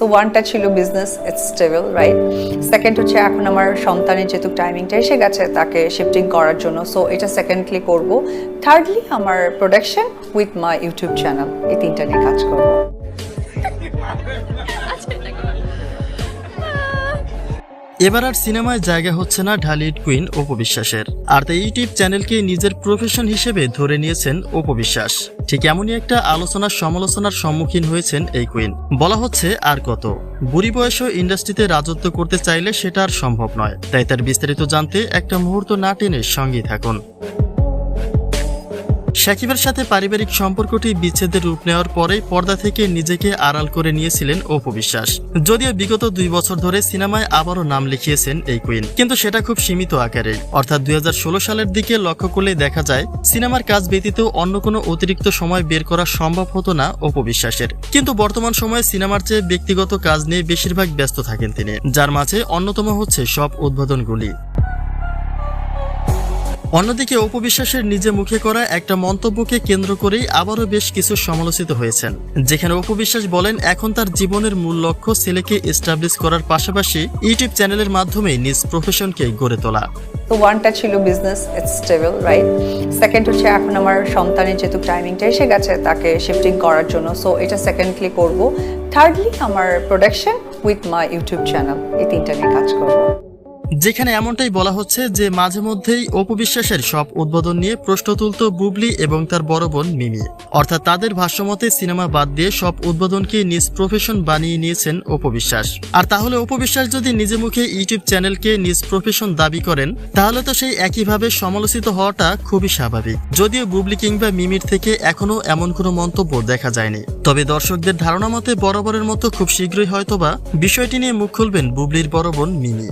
তো ওয়ানটা ছিল business it's stable right second হচ্ছে এখন আমার সন্তানের যেহেতু টাইমিংটা এসে গেছে তাকে শিফটিং করার জন্য সো এটা সেকেন্ডলি করব। থার্ডলি আমার production with my YouTube channel এই তিনটা নিয়ে কাজ করব। এবার আর সিনেমায় জায়গা হচ্ছে না ঢালিউড কুইন অপবিশ্বাসের আর তাই ইউটিউব চ্যানেলকে নিজের প্রফেশন হিসেবে ধরে নিয়েছেন অপবিশ্বাস ঠিক এমনই একটা আলোচনার সমালোচনার সম্মুখীন হয়েছেন এই কুইন বলা হচ্ছে আর কত। বুড়ি বয়সেও ইন্ডাস্ট্রিতে রাজত্ব করতে চাইলে সেটা আর সম্ভব নয়। তাই তার বিস্তারিত জানতে একটা মুহূর্ত না টেনে সঙ্গে থাকুন। সাকিবের সাথে পারিবারিক সম্পর্কটি বিচ্ছেদের রূপ নেওয়ার পরেই পর্দা থেকে নিজেকে আড়াল করে নিয়েছিলেন অপু বিশ্বাস। যদিও বিগত দুই বছর ধরে সিনেমায় আবারও নাম লিখিয়েছেন এই কুইন। কিন্তু সেটা খুব সীমিত আকারে অর্থাৎ দুই হাজার ষোলো সালের দিকে লক্ষ্য করলে দেখা যায়, সিনেমার কাজ ব্যতীত অন্য কোনো অতিরিক্ত সময় বের করা সম্ভব হতো না অপু বিশ্বাসের। কিন্তু বর্তমান সময়ে সিনেমার চেয়ে ব্যক্তিগত কাজ নিয়ে বেশিরভাগ ব্যস্ত থাকেন তিনি, যার মাঝে অন্যতম হচ্ছে সব উদ্বোধনগুলি। অন্যদিকে উপবিশ্বাসের নিজে মুখে করা একটা মন্তব্যকে কেন্দ্র করেই আবারও বেশ কিছু সমালোচিত হয়েছেন। যেখানে উপবিশ্বাস বলেন, এখন তার জীবনের মূল লক্ষ্য ছেলেকে এস্টাবলিশ করার পাশাপাশি ইউটিউব চ্যানেলের মাধ্যমে নিজ প্রফেশনকে গড়ে তোলা। তো ওয়ানটা ছিল business it's stable right second হচ্ছে, এখন আমার সন্তানের যেহেতু টাইমিংটা এসে গেছে তাকে শিফটিং করার জন্য। সো এটা সেকেন্ডলি করব। থার্ডলি আমার production with my YouTube channel এই তিনটা নিয়ে কাজ করব। যেখানে এমনটাই বলা হচ্ছে যে মাঝে মধ্যেই অপবিশ্বাসের সব উদ্বোধন নিয়ে প্রশ্ন তুলত বুবলি এবং তার বড় বোন মিমি। অর্থাৎ তাদের ভাষ্যমতে সিনেমা বাদ দিয়ে সব উদ্বোধনকে নিজ প্রফেশন বানিয়ে নিয়েছেন অপবিশ্বাস আর তাহলে অপবিশ্বাস যদি নিজে মুখে ইউটিউব চ্যানেলকে নিজ প্রফেশন দাবি করেন, তাহলে তো সেই একইভাবে সমালোচিত হওয়াটা খুবই স্বাভাবিক। যদিও বুবলি কিংবা মিমির থেকে এখনও এমন কোনো মন্তব্য দেখা যায়নি। তবে দর্শকদের ধারণা মতে বরাবরের মতো খুব শীঘ্রই হয়তোবা বিষয়টি নিয়ে মুখ খুলবেন বুবলির বড় বোন মিমি।